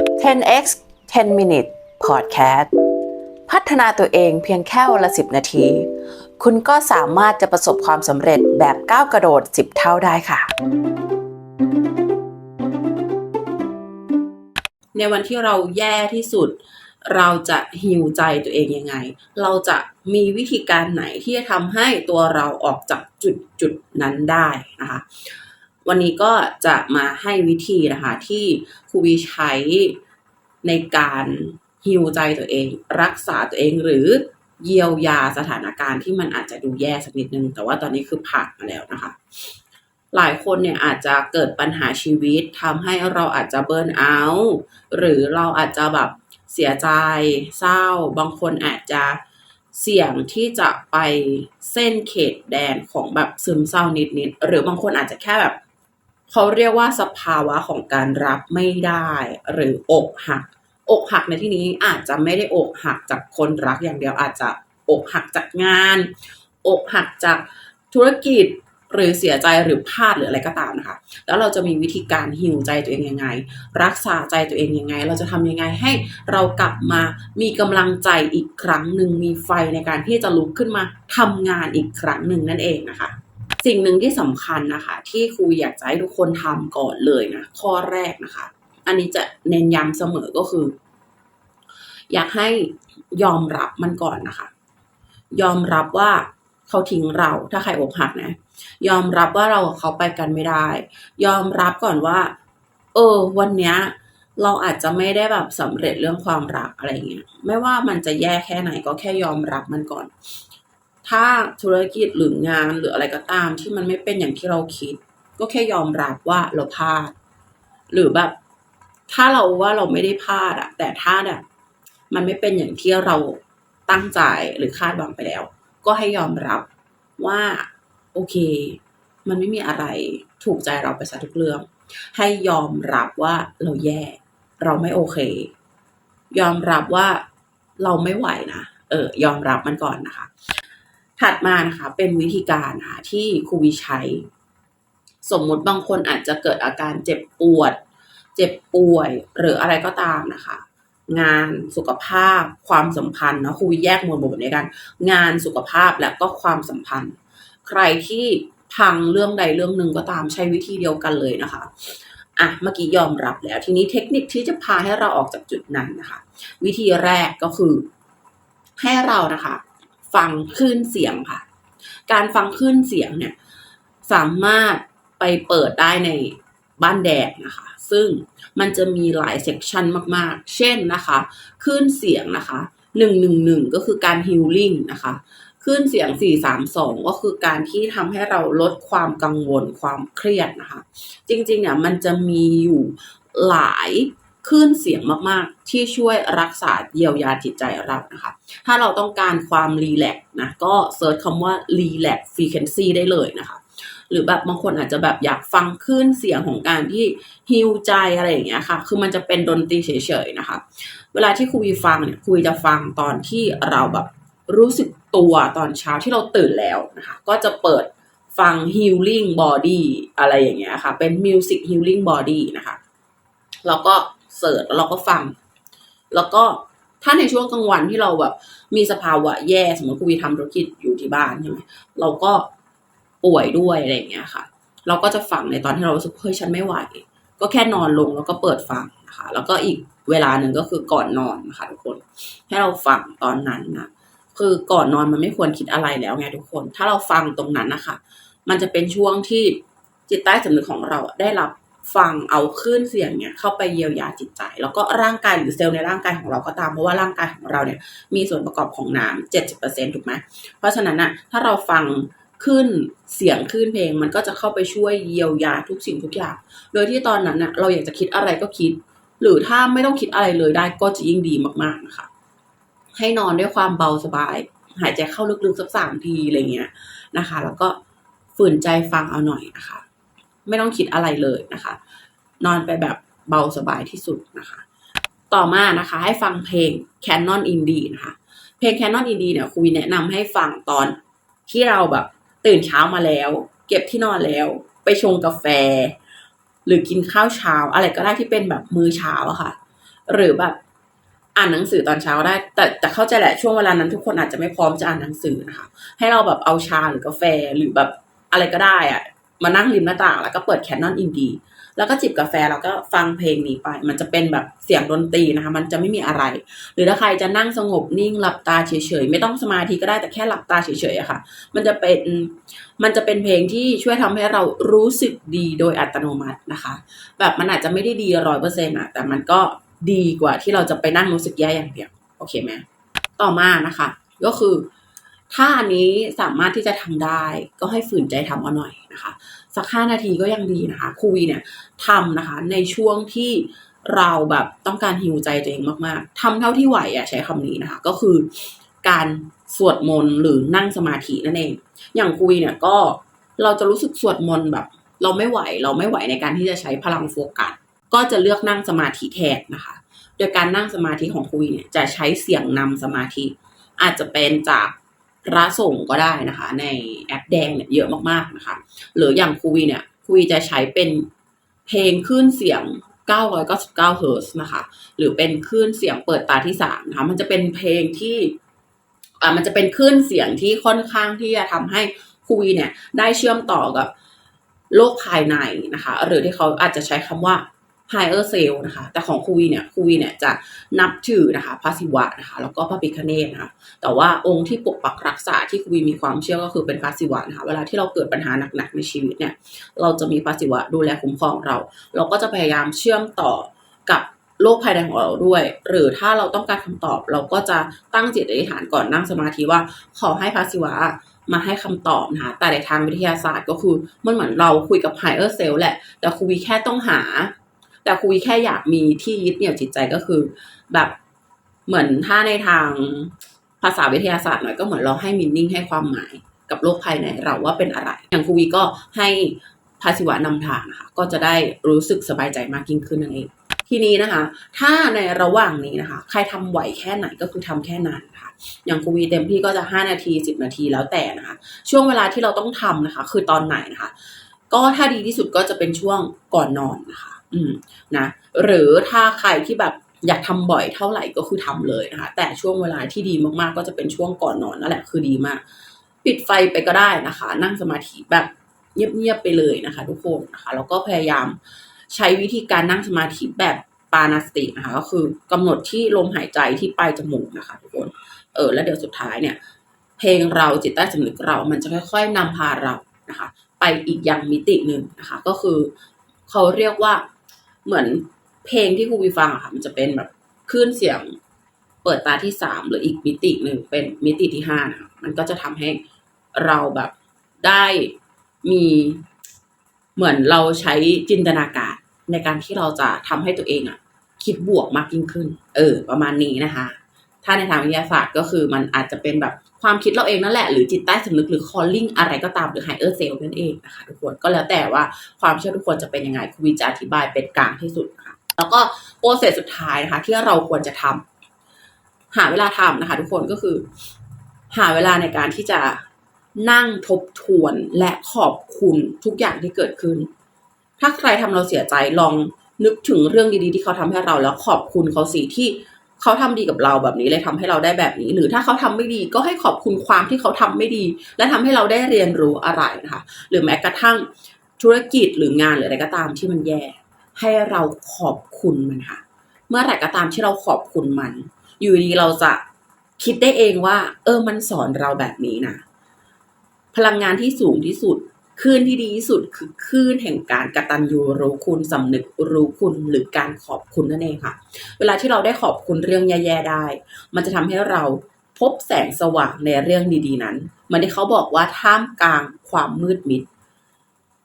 10x 10 minute podcast พัฒนาตัวเองเพียงแค่วันละ 10 นาที คุณก็สามารถจะประสบความสำเร็จแบบก้าวกระโดด 10 เท่าได้ค่ะ ในวันที่เราแย่ที่สุด เราจะฮิวใจตัวเองยังไง เราจะมีวิธีการไหนที่จะทำให้ตัวเราออกจากจุดจุดนั้นได้นะคะ วันนี้ก็จะมาให้วิธีนะคะที่ครูวีใช้ในการฮิวใจตัวเอง รักษาตัวเองหรือเยียวยาสถานการณ์ที่มันอาจจะดูแย่สักนิดนึง แต่ว่าตอนนี้คือผ่านมาแล้วนะคะ หลายคนเนี่ยอาจจะเกิดปัญหาชีวิตทำให้เราอาจจะเบิร์นเอาท์หรือเราอาจจะแบบเสียใจเศร้า บางคนอาจจะเสี่ยงที่จะไปเส้นเขตแดนของแบบซึมเศร้านิดๆหรือบางคนอาจจะแค่แบบ เขาเรียกว่าสภาวะของการรับไม่ได้ หรืออกหัก อกหักในที่นี้อาจจะไม่ได้อกหักจากคนรักอย่างเดียวอาจจะอกหักจากงาน อกหักจากธุรกิจหรือเสียใจหรือพลาดหรืออะไรก็ตามนะคะ แล้วเราจะมีวิธีการฮิวใจตัวเองยังไง รักษาใจตัวเองยังไง เราจะทำยังไงให้เรากลับมามีกำลังใจอีกครั้งหนึ่งมีไฟในการที่จะลุกขึ้นมาทำงานอีกครั้งหนึ่งนั่นเองนะคะ สิ่งหนึ่งที่สำคัญนะคะ ที่ครูอยากจะให้ทุกคนทำก่อนเลยนะข้อแรกนะคะ อันนี้จะเน้นย้ำเสมอก็คือ อยากให้ยอมรับมันก่อนนะคะ ยอมรับว่าเขาทิ้งเราถ้าใครอกหักนะ ยอมรับว่าเรากับเขาไปกันไม่ได้ ยอมรับก่อนว่า เออ วันเนี้ยเราอาจจะไม่ได้แบบสำเร็จเรื่องความรักอะไรเงี้ย ไม่ว่ามันจะแย่แค่ไหนก็แค่ยอมรับมันก่อน ถ้าธุรกิจหรืองานหรืออะไรก็ตามที่มันไม่เป็นอย่างที่เราคิด ก็แค่ยอมรับว่าเราพลาด หรือแบบ ถ้าเราว่าเราไม่ได้พลาดอะแต่ถ้าแบบมันไม่เป็นอย่างที่เราตั้งใจหรือคาดหวังไปแล้ว ก็ให้ยอมรับว่า โอเค มันไม่มีอะไรถูกใจเราไปซะทุกเรื่อง ให้ยอมรับว่าเราแย่ เราไม่โอเค ยอมรับว่าเราไม่ไหวนะเออ ยอมรับมันก่อนนะคะ ถัดมานะคะเป็นวิธีการนะคะที่ครูวิใช้ สมมุติบางคนอาจจะเกิดอาการเจ็บปวด เจ็บป่วยหรืออะไรก็ตามนะคะ งานสุขภาพ ความสัมพันธ์เนาะครูวิแยกหมวดหมู่แบบนี้กันงานสุขภาพและก็ความสัมพันธ์ ใครที่พังเรื่องใดเรื่องหนึ่งก็ตามใช้วิธีเดียวกันเลยนะคะอะเมื่อกี้ยอมรับแล้ว ทีนี้เทคนิคที่จะพาให้เราออกจากจุดนั้นนะคะ วิธีแรกก็คือ ให้เรานะคะ ฟังคลื่นเสียงค่ะ การฟังคลื่นเสียงเนี่ยสามารถไปเปิดได้ในบ้านแดดนะคะ ซึ่งมันจะมีหลายเซกชันมากๆ เช่นนะคะคลื่นเสียงนะคะหนึ่งหนึ่งหนึ่งก็คือการฮิลลิ่งนะคะคลื่นเสียง 432 ก็คือการที่ทำให้เราลดความกังวลความเครียดนะคะ จริงๆเนี่ยมันจะมีอยู่หลาย คลื่นเสียงมากๆ ที่ช่วยรักษาเยียวยาจิตใจเรานะคะ ถ้าเราต้องการความรีแลกซ์นะก็เซิร์ชคำว่า relax frequency ได้เลยนะคะ หรือแบบบางคนอาจจะแบบอยากฟังคลื่นเสียงของการที่ฮิวใจอะไรอย่างเงี้ยค่ะ คือมันจะเป็นดนตรีเฉยๆนะคะ เวลาที่คุยฟังเนี่ยคุยจะฟังตอนที่เราแบบรู้สึกตัวตอนเช้าที่เราตื่นแล้วนะคะ ก็จะเปิดฟัง healing body อะไรอย่างเงี้ยค่ะ เป็น music healing body นะคะ แล้วก็ เสิร์ชแล้วเราก็ฟัง แล้วก็ถ้าในช่วงกลางวันที่เราแบบมีสภาวะแย่สมมติคุยทำธุรกิจอยู่ที่บ้านใช่ไหมเราก็ป่วยด้วยอะไรอย่างเงี้ยค่ะ เราก็จะฟังในตอนที่เรารู้สึกเฮ้ยฉันไม่ไหว ก็แค่นอนลงแล้วก็เปิดฟังนะคะแล้วก็อีกเวลาหนึ่งก็คือก่อนนอนนะคะทุกคน ให้เราฟังตอนนั้นนะคือก่อนนอนมันไม่ควรคิดอะไรแล้วไงทุกคน ถ้าเราฟังตรงนั้นนะคะ มันจะเป็นช่วงที่จิตใต้สำนึกของเราได้รับ ฟังเอาคลื่นเสียงเนี่ยเข้าไปเยียวยาจิตใจ แล้วก็ร่างกายหรือเซลล์ในร่างกายของเราก็ตามเพราะว่าร่างกายของเราเนี่ยมีส่วนประกอบของน้ำเจ็ดสิบเปอร์เซ็นถูกไหมเพราะฉะนั้นอะถ้าเราฟังขึ้นเสียงขึ้นเพลงมันก็จะเข้าไปช่วยเยียวยาทุกสิ่งทุกอย่าง โดยที่ตอนนั้นน่ะเราอยากจะคิดอะไรก็คิด หรือถ้าไม่ต้องคิดอะไรเลยได้ก็จะยิ่งดีมากๆนะคะ ให้นอนด้วยความเบาสบาย หายใจเข้าลึกๆสักสามทีอะไรเงี้ยนะคะ แล้วก็ฝืนใจฟังเอาหน่อยนะคะ ไม่ต้องคิดอะไรเลยนะคะ นอนไปแบบเบาสบายที่สุดนะคะ ต่อมานะคะให้ฟังเพลง Canon Indie นะคะ เพลง Canon Indie เนี่ยครูวิแนะนำให้ฟังตอนที่เราแบบตื่นเช้ามาแล้ว เก็บที่นอนแล้วไปชงกาแฟ หรือกินข้าวเช้า อะไรก็ได้ที่เป็นแบบมื้อเช้าอะค่ะ หรือแบบอ่านหนังสือตอนเช้าได้ แต่แต่เข้าใจแหละช่วงเวลานั้นทุกคนอาจจะไม่พร้อมจะอ่านหนังสือนะคะ ให้เราแบบเอาชาหรือกาแฟหรือแบบอะไรก็ได้อะ มานั่งริมหน้าต่าง แล้วก็เปิดแคนนอนอินดีแล้วก็จิบกาแฟแล้วก็ฟังเพลงนี้ไป มันจะเป็นแบบเสียงดนตรีนะคะ มันจะไม่มีอะไร หรือถ้าใครจะนั่งสงบนิ่งหลับตาเฉยๆ ไม่ต้องสมาธิก็ได้แต่แค่หลับตาเฉยๆอะค่ะ มันจะเป็นมันจะเป็นเพลงที่ช่วยทำให้เรารู้สึกดีโดยอัตโนมัตินะคะ แบบมันอาจจะไม่ได้ดีร้อยเปอร์เซ็นต์อะแต่มันก็ดีกว่าที่เราจะไปนั่งรู้สึกแย่อย่างเดียวโอเคไหมต่อมานะคะ ก็คือ ถ้าอันนี้สามารถที่จะทำได้ก็ให้ฝืนใจทำเอาหน่อยนะคะ สักห้านาทีก็ยังดีนะคะครูวีเนี่ยทำนะคะในช่วงที่เราแบบต้องการฮิวใจตัวเองมากๆทำเท่าที่ไหวอะใช้คำนี้นะคะ ก็คือการสวดมนต์หรือนั่งสมาธินั่นเอง อย่างครูวีเนี่ยก็เราจะรู้สึกสวดมนต์แบบ เราไม่ไหวเราไม่ไหวในการที่จะใช้พลังโฟกัสก็จะเลือกนั่งสมาธิแทนนะคะ โดยการนั่งสมาธิของครูวีเนี่ยจะใช้เสียงนำสมาธิ อาจจะเป็นจาก พระสงฆ์ก็ได้นะคะ ในแอปแดงเนี่ยเยอะมากๆนะคะ หรืออย่างครูวีเนี่ยครูวีจะใช้เป็นเพลงคลื่นเสียง 999เฮิร์ตซ์นะคะ หรือเป็นคลื่นเสียงเปิดตาที่สามนะคะมันจะเป็นเพลงที่อ่ามันจะเป็นคลื่นเสียงที่ค่อนข้างที่จะทำให้ครูวีเนี่ยได้เชื่อมต่อกับโลกภายในนะคะ หรือที่เขาอาจจะใช้คำว่า higher self นะคะ แต่ของครูวีเนี่ยครูวีเนี่ยจะนับถือนะคะพระศิวะนะคะ แล้วก็พระปิฆเนศนะคะ แต่ว่าองค์ที่ปกปักรักษาที่ครูวีมีความเชื่อก็คือเป็นพระศิวะนะคะ เวลาที่เราเกิดปัญหาหนักๆในชีวิตเนี่ย เราจะมีพระศิวะดูแลคุ้มครองเรา เราก็จะพยายามเชื่อมต่อกับโลกภายในของเราด้วย หรือถ้าเราต้องการคำตอบเราก็จะตั้งจิตอธิษฐานก่อนนั่งสมาธิว่าขอให้พระศิวะมาให้คำตอบนะคะแต่ในทางวิทยาศาสตร์ก็คือมันเหมือนเราคุยกับ higher self แหละ แต่ครูวีแค่ต้องหา แต่ครูวีแค่อยากมีที่ยึดเหนี่ยวจิตใจก็คือ แบบเหมือนถ้าในทางภาษาวิทยาศาสตร์หน่อยก็เหมือนเราให้มินนิ่งให้ความหมายกับโลกภายในเราว่าเป็นอะไร อย่างครูวีก็ให้ภาษิวะนำทางนะคะก็จะได้รู้สึกสบายใจมากยิ่งขึ้นนั่นเองทีนี้นะคะ ถ้าในระหว่างนี้นะคะ ใครทำไหวแค่ไหนก็คือทำแค่นั้นค่ะ อย่างครูวีเต็มที่ก็จะ 5 นาที 10 นาทีแล้วแต่นะคะ ช่วงเวลาที่เราต้องทำนะคะ คือตอนไหนนะคะ ก็ถ้าดีที่สุดก็จะเป็นช่วงก่อนนอนนะคะ อืมนะหรือถ้าใครที่แบบอยากทำบ่อยเท่าไหร่ก็คือทำเลยนะคะ แต่ช่วงเวลาที่ดีมากๆ ก็จะเป็นช่วงก่อนนอนนั่นแหละคือดีมาก ปิดไฟไปก็ได้นะคะ นั่งสมาธิแบบเงียบๆไปเลยนะคะ ทุกคนนะคะแล้วก็พยายามใช้วิธีการนั่งสมาธิแบบปานาสตินะคะก็คือกำหนดที่ลมหายใจที่ปลายจมูกนะคะทุกคนเออแล้วเดี๋ยวสุดท้ายเนี่ย เพลงเราจิตใต้สำนึกเรามันจะค่อย ๆนำพาเรานะคะ ไปอีกอย่างมิติหนึ่งนะคะ ก็คือเขาเรียกว่า เหมือนเพลงที่ครูวีฟังอะค่ะ มันจะเป็นแบบคลื่นเสียงเปิดตาที่สามหรืออีกมิติหนึ่งเป็นมิติที่ห้านะคะมันก็จะทำให้เราแบบได้มีเหมือนเราใช้จินตนาการในการที่เราจะทำให้ตัวเองอะคิดบวกมากยิ่งขึ้น เออ ประมาณนี้นะคะ ถ้าในทางวิทยาศาสตร์ก็คือมันอาจจะเป็นแบบความคิดเราเองนั่นแหละ หรือจิตใต้สำนึกหรือ calling อะไรก็ตามหรือ higher self นั่นเองนะคะทุกคนก็แล้วแต่ว่าความเชื่อทุกคนจะเป็นยังไงครูวิจะอธิบายเป็นกลางที่สุดนะคะแล้วก็โปรเซสสุดท้ายนะคะที่เราควรจะทำหาเวลาทำนะคะ ทุกคนก็คือ หาเวลาในการที่จะนั่งทบทวนและขอบคุณทุกอย่างที่เกิดขึ้น ถ้าใครทำเราเสียใจลองนึกถึงเรื่องดีๆที่เขาทำให้เราแล้วขอบคุณเขาสิที่ เขาทำดีกับเราแบบนี้เลยทำให้เราได้แบบนี้ หรือถ้าเขาทำไม่ดีก็ให้ขอบคุณความที่เขาทำไม่ดี และทำให้เราได้เรียนรู้อะไรนะคะ หรือแม้กระทั่งธุรกิจหรืองานหรืออะไรก็ตามที่มันแย่ ให้เราขอบคุณมันค่ะ เมื่อไหร่ก็ตามที่เราขอบคุณมัน อยู่ดีเราจะคิดได้เองว่า เออมันสอนเราแบบนี้นะพลังงานที่สูงที่สุด คลื่นที่ดีที่สุดคือคลื่นแห่งการกระตัญญูรู้คุณสำนึกรู้คุณหรือการขอบคุณนั่นเองค่ะ เวลาที่เราได้ขอบคุณเรื่องแย่ๆได้ มันจะทำให้เราพบแสงสว่างในเรื่องดีๆนั้น มันที่เขาบอกว่าท่ามกลางความมืดมิด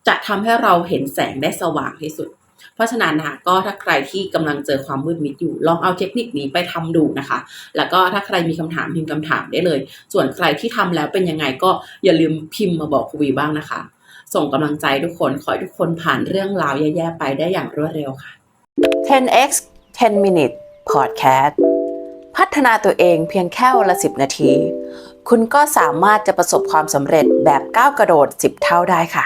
จะทำให้เราเห็นแสงได้สว่างที่สุด เพราะฉะนั้นนะคะก็ถ้าใครที่กำลังเจอความมืดมิดอยู่ ลองเอาเทคนิคนี้ไปทำดูนะคะ แล้วก็ถ้าใครมีคำถามพิมพ์คำถามได้เลย ส่วนใครที่ทำแล้วเป็นยังไงก็อย่าลืมพิมพ์มาบอกครูวีบ้างนะคะ ส่งกำลังใจทุกคนขอให้ทุกคนผ่านเรื่องราวแย่ๆไปได้อย่างรวดเร็วค่ะ 10x 10 minute podcast พัฒนาตัวเองเพียงแค่วันละ 10 นาที คุณก็สามารถจะประสบความสำเร็จแบบก้าวกระโดด 10 เท่าได้ค่ะ